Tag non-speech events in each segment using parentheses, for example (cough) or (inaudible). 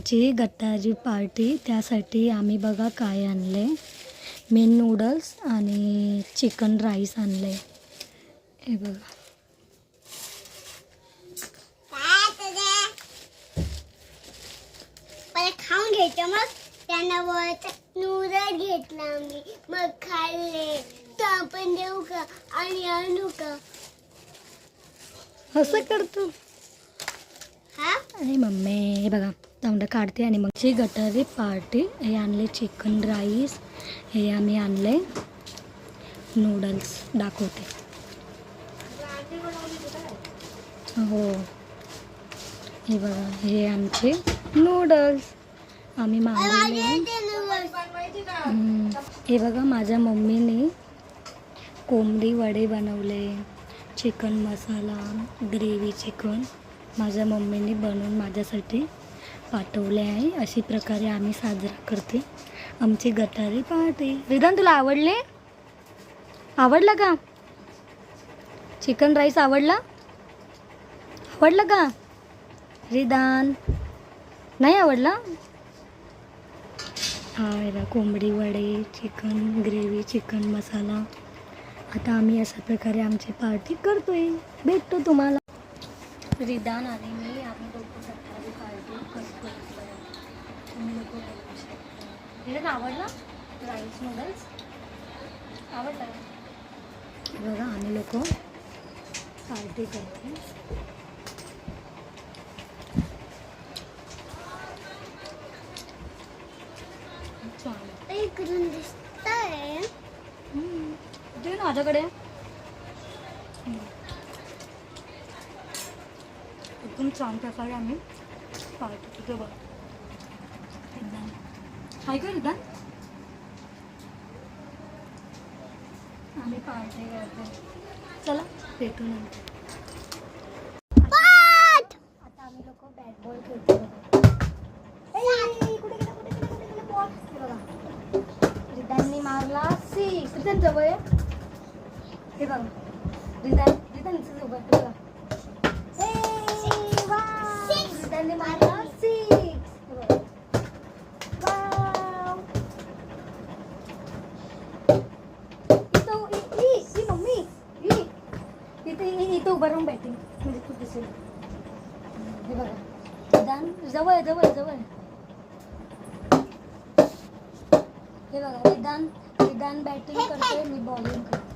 आमची गट्टाची पार्टी त्यासाठी आम्ही बघा काय आणले मेन नूडल्स आणि चिकन राईस आणले हे बघा. खाऊन घ्यायचं मग. त्यांना नूडल घेतला आम्ही. मग खाल्ले. तर आपण देऊ का? आणि आणू का? असं करतो. हा? आणि मम्मी हे बघा. तोंड काढते आणि मग ची गटारी पार्टी. हे आणले चिकन राईस हे आम्ही आणले नूडल्स दाखवते. हो. हे बघा हे आमचे नूडल्स आम्ही मागवले. हे बघा माझ्या मम्मीने कोंबडी वडे बनवले. चिकन मसाला ग्रेव्ही चिकन माझ्या मम्मीने बनवून माझ्यासाठी पाठवले आहे. अशी प्रकारे आम्ही साजरा करते. आमची गटारी पाहते. रिदान तुला आवडले? आवडलं का? चिकन राईस आवडला? आवडलं का? रिदान नाही आवडला? हा कोंबडी वडे चिकन ग्रेव्ही चिकन मसाला. आता आम्ही अशा प्रकारे आमची पार्टी करतोय. भेटतो तुम्हाला. रिदान आणि मी आम्ही लोक सकाळी पार्टी करतोय तुम्ही लोक बघू रिदान आवडला राईस नूडल्स आवडला? बघा आम्ही लोक पार्टी करतो छान इकडून दिसतंय हम्म. दे ना माझ्याकडे. एकदम छान प्रकारे आम्ही पार्टी तिथे बघ एकदम हाय का एकदम आम्ही पार्टी करतो चला भेटू नंतर आता आम्ही लोक बॅट बॉल खेळतो? हे. रिदाननी मारला सिक्स रिदान जवळ आहे. हे बघा रिदान रिदान इथं जवळ बघा. रिदाननी मारला सिक्स हे बघा. वाव. इथं इ- इ- इ, मम्मी इ. इथे इ- इथं उभं राहून बॅटिंग म्हणजे तू दिसेल. हे बघा. रिदान जवळ जवळ जवळ. हे बघा विधान विधान बॅटिंग करते मी बॉलिंग करते.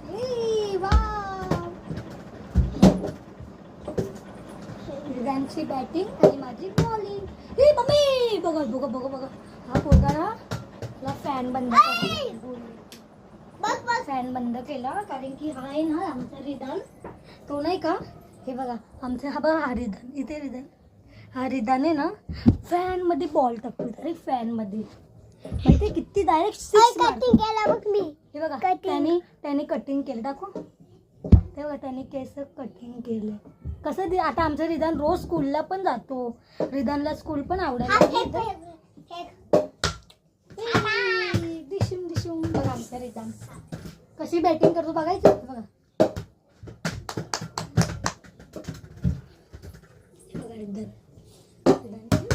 विधानची बॅटिंग आणि माझी बॉलिंग ए मम्मी! बघा बघा बघा बघा. हा पोरगा ना फॅन बंद फॅन बंद केला कारण की हा आहे ना आमचा रिदान तो नाही का? हे बघा आमचा हा बघा हा रिदान इथे रिदान हा रिदान आहे ना फॅनमध्ये बॉल टाकतो डायरेक्ट फॅनमध्ये. माहिती किती डायरेक्ट कटिंग केला बघ मी. हे बघा. त्याने त्याने कटिंग केलं. दाखव. ते बघा त्याने केस कटिंग केले. कसं आता आमचं रिदान रोज स्कूलला पण जातो. रिदानला स्कूल पण हा आवडायला दिशूम बघा आमचं रिदान कशी बॅटिंग करतो बघायचं? बघा. हे बघा रिदान. रिदानची.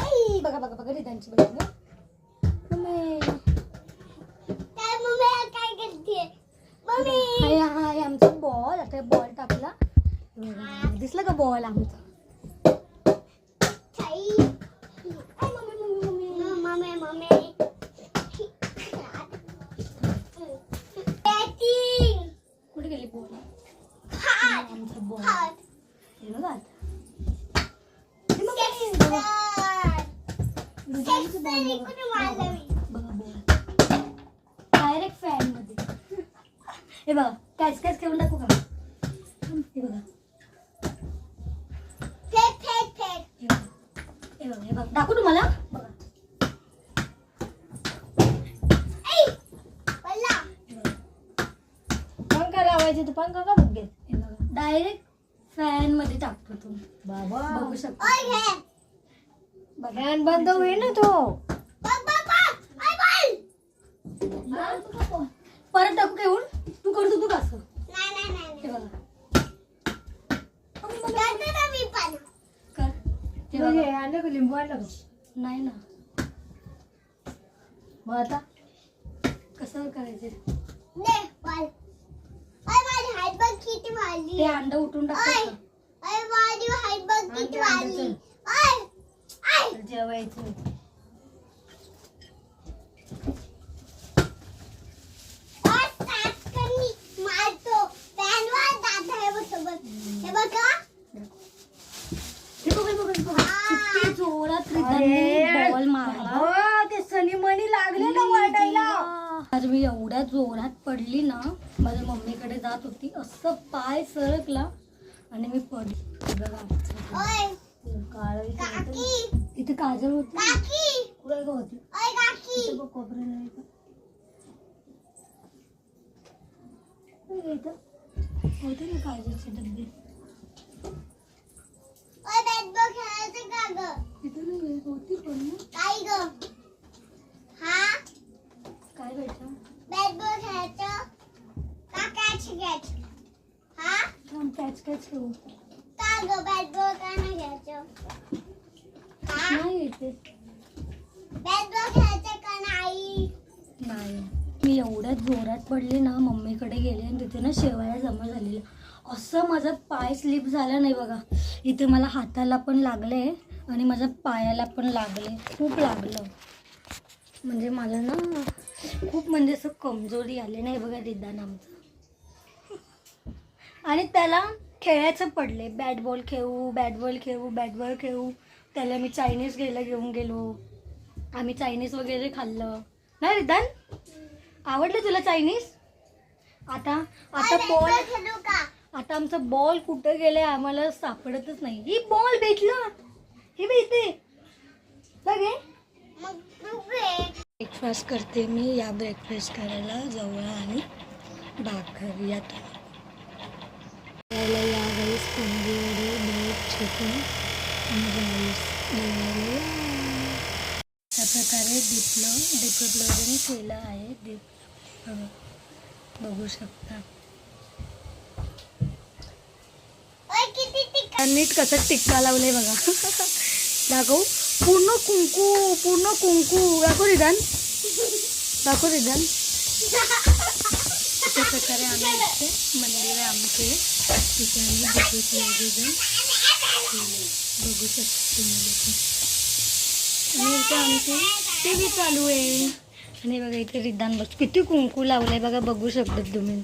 आई, बघा बघा बघा रिदानची बघा. मम्मी. काय हाय आमचा बॉल आता बॉल टाकला. दिसला का बॉल आमचा? हात हे बघा डायरेक्ट फॅनमध्ये हे बघा कॅच कॅच खेळून टाकू का हे बघा हे बघा हे बघा दाखवू तुम्हाला पंखा लावायचे तू पंखा का बघ बघा डायरेक्ट फॅनमध्ये टाकतो तो. बाबा. बघू शकता. ओय घे बघा. फॅन बंद होईल ना तो. बघ बघ बघ. आय बॉल परत टाकू घेऊन तू करतो तू कसं नाही नाही नाही हे नाही. बघा करते ना मी पण. कर. हे हे बघा. आणलं का लिंबू आणलं का? नाही ना. मग आता? कसं करायचं? दे. वाल अय माझी हात बघ किती ते वाढली अंड उठून अय टाकायचं अय माझी हात बघ किती अंडे, अंडे, वाढली अय अय जेवायचं. अय टाकणी मारतो पॅनवर जात आहे बघ सोबत हे बघा. हे बघ, हे बघ, हे बघ. किती जोरात अरे, बॉल मारला हो, ते सनी मणी लागले ना वाटायला आज मी एवढ्या जोरात पडली ना माझ्या मम्मीकडे जात होती. असं पाय सरकला आणि मी पडली. बघा काळ इथे काजल होती. कुठे होती. हे. होते ना काजलचे डब्बे अय बॅट बॉल खेळायचं का ग इथं नाही होती पण ना काय ग हा काय भेटलं बॅट बॉल खेळायचं का कॅच कॅच हा थांब कॅच कॅच खेळू का ग बॅट बॉल का नाही खेळायचं नाही येते. बॅट बॉल खेळायचं का नाही? नाही. मी एवढ्यात जोरात पडले ना मम्मीकडे गेले आणि तिथे ना शेवाया जमा झालेल्या. असं माझा पाय स्लिप झाला नाही बघा. इथे मला हाताला पण लागले आणि माझ्या पायाला पण लागले. खूप लागलं. म्हणजे मला ना खूप म्हणजे असं कमजोरी आली नाही बघा रिदान आमचं. आणि त्याला खेळायचं पडले बॅट बॉल खेळू बॅट बॉल खेळू बॅट बॉल खेळू. त्याला मी चायनीज घ्यायला घेऊन गेलो. आम्ही चायनीज वगैरे खाल्लं. नाही रिदान आवडलं तुला चायनीज आता आता बॉल आता आमचं बॉल कुठं गेलंय आम्हाला सापडतच नाही. ही बॉल भेटलं. हे इथे बघ ब्रेकफास्ट करते मी. या ब्रेकफास्ट करायला जवळ आणि भाकर या तुम्ही यावेळेस कोंबडी वडे ब्रेड चिकन आणि राईस जेवायला या. अशा प्रकारे डिप्लो डिपलोजन केलं आहे. डीप बघू शकता. नीट कसं टिक्का लावलंय बघा. (laughs) दाखवू. पूर्ण कुंकू पूर्ण कुंकू. दाखव रिदान. दाखव रिदान. अशा प्रकारे आम्ही इथे मंदिर आहे आमचे तिथे आम्ही दिवस वगैरे बघू शकतो तुम्ही आणि इथे आमचे टी व्ही चालू आहे. आणि बघा इथे रिदान बघ किती कुंकू लावलं आहे बघा बघू शकतात तुम्ही.